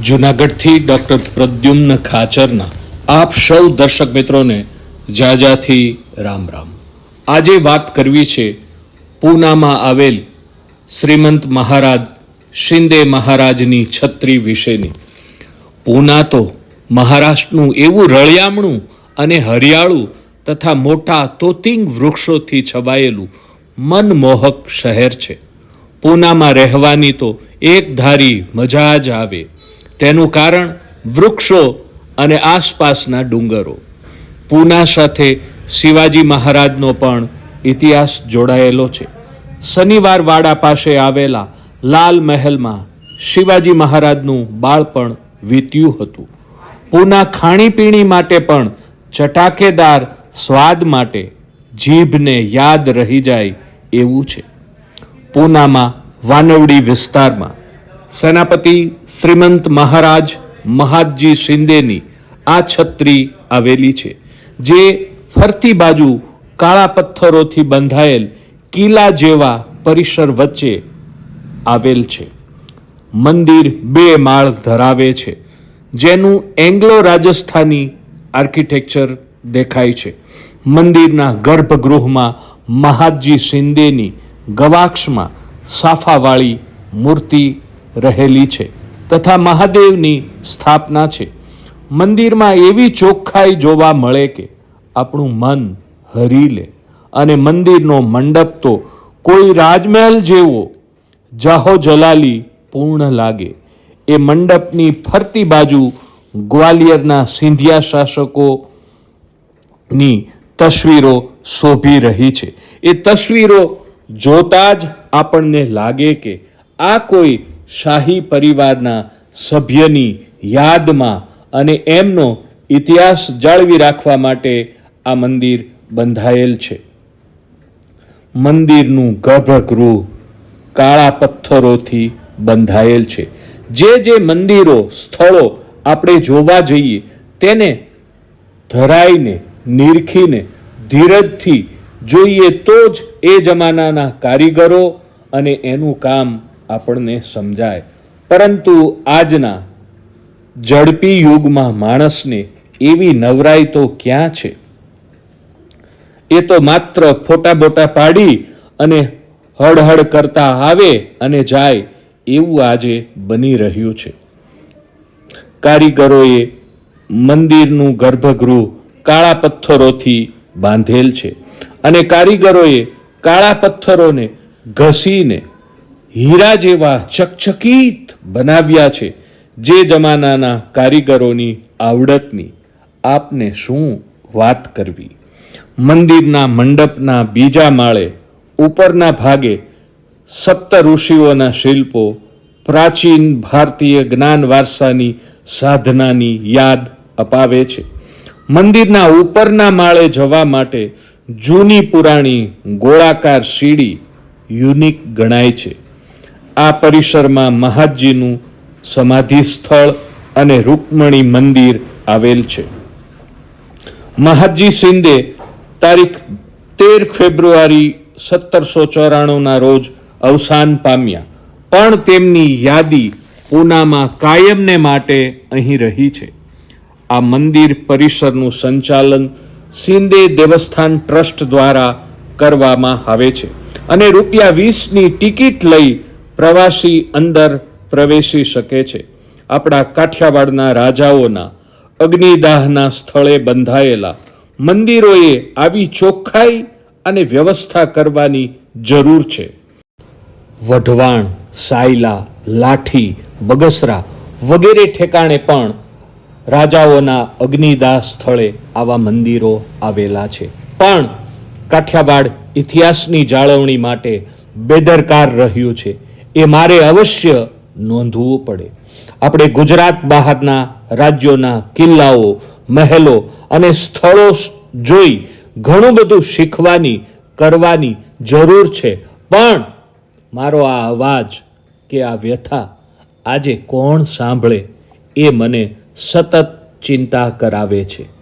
જુનાગઢથી doctor Pradyumna ખાચરના આપ સૌ દર્શક મિત્રોને જાજાથી રામ રામ. આજે વાત કરવી છે પૂનામાં આવેલ શ્રીમંત મહારાજ શિંદે મહારાજની છત્રી વિશેની. પૂના તો મહારાષ્ટ્રનું એવું રળિયામણું અને હરિયાળું તથા મોટા તોતિંગ વૃક્ષોથી છવાયેલું મનમોહક શહેર છે. પૂનામાં રહેવાની તો એક ધારી મજા જ આવે. તેનું કારણ વૃક્ષો અને આસપાસના ડુંગરો. પૂના સાથે શિવાજી મહારાજનો પણ ઇતિહાસ જોડાયેલો છે. શનિવાર વાડા પાસે આવેલા લાલ મહેલમાં શિવાજી મહારાજનું બાળપણ વીત્યું હતું. પૂના ખાણીપીણી માટે પણ ચટાકેદાર સ્વાદ માટે જીભને યાદ રહી જાય એવું છે. પૂનામાં વાનવડી વિસ્તારમાં સેનાપતિ શ્રીમંત મહારાજ મહાદજી શિંદેની આ છત્રી આવેલી છે, જે ફરતી બાજુ કાળા પથ્થરોથી બંધાયેલ કિલ્લા જેવા પરિસર વચ્ચે આવેલ છે. મંદિર બે માળ ધરાવે છે, જેનું એંગ્લો રાજસ્થાની આર્કિટેક્ચર દેખાય છે. મંદિરના ગર્ભગૃહમાં મહાદજી શિંદેની ગવાક્ષમાં સાફાવાળી મૂર્તિ રહેલી છે તથા મહાદેવની સ્થાપના છે. મંદિરમાં એવી ચોખ્ખાઈ જોવા મળે કે આપણું મન હરી લે અને મંદિરનો મંડપ તો કોઈ રાજમહેલ જેવો જાહો જલાલી પૂર્ણ લાગે. એ મંડપની ફરતી બાજુ ગ્વાલિયરના સિંધિયા શાસકોની તસવીરો શોભી રહી છે. એ તસવીરો જોતા જ આપણને લાગે કે આ કોઈ શાહી પરિવારના સભ્યની યાદમાં અને એમનો ઇતિહાસ જાળવી રાખવા માટે આ મંદિર બંધાયેલ છે. મંદિરનું ગર્ભગૃહ કાળા પથ્થરોથી બંધાયેલ છે. જે જે મંદિરો, સ્થળો આપણે જોવા જઈએ, તેને ધરાઈને, નિરખીને, ધીરજથી જોઈએ તો જ એ જમાનાના કારીગરો અને એનું કામ આપણને સમજાય. પરંતુ આજના ઝડપી યુગમાં માણસને એવી નવરાઈ તો ક્યાં છે? એ તો માત્ર ફોટા બોટા પાડી અને હળહળ કરતા આવે અને જાય એવું આજે બની રહ્યું છે. કારીગરોએ મંદિરનું ગર્ભગૃહ કાળા પથ્થરોથી બાંધેલ છે અને કારીગરોએ કાળા પથ્થરોને ઘસીને હીરા જેવા ચકચકિત બનાવ્યા છે, જે જમાનાના કારીગરોની આવડતની આપને શું વાત કરવી? મંદિરના મંડપના બીજા માળે, ઉપરના ભાગે, સપ્ત ઋષિઓના શિલ્પો, પ્રાચીન ભારતીય જ્ઞાન વારસાની સાધનાની યાદ અપાવે છે. મંદિરના ઉપરના માળે જવા માટે જૂની પુરાણી ગોળાકાર સીડી યુનિક ગણાય છે. આ પરિસરમાં મહાદજીનું સમાધિ સ્થળ અને રૂકમણી મંદિર આવેલ છે. મહાદજી શિંદે તારીખ તેર ફેબ્રુઆરી સત્તરસો ચોરાણુંના રોજ અવસાન પામ્યા, પણ તેમની યાદી પૂનામાં કાયમને માટે અહીં રહી છે. આ મંદિર પરિસરનું સંચાલન શિંદે દેવસ્થાન ટ્રસ્ટ દ્વારા કરવામાં આવે છે અને રૂપિયા વીસની ટિકિટ લઈ પ્રવાસી અંદર પ્રવેશી શકે છે. આપણા કાઠિયાવાડના રાજાઓના અગ્નિદાહના સ્થળે બંધાયેલા મંદિરોએ આવી ચોખ્ખાઈ અને વ્યવસ્થા કરવાની જરૂર છે. વઢવાણ, સાયલા, લાઠી, બગસરા વગેરે ઠેકાણે પણ રાજાઓના અગ્નિદાહ સ્થળે આવા મંદિરો આવેલા છે. પણ કાઠિયાવાડ ઇતિહાસની જાળવણી માટે બેદરકાર રહ્યું છે. એ મારે અવશ્ય નોંધવું પડે. આપણે ગુજરાત બહારના રાજ્યોના કિલ્લાઓ, મહેલો અને સ્થળો જોઈ ઘણું બધું શીખવાની, કરવાની જરૂર છે. પણ મારો આ અવાજ કે આ વ્યથા આજે કોણ સાંભળે એ મને સતત ચિંતા કરાવે છે.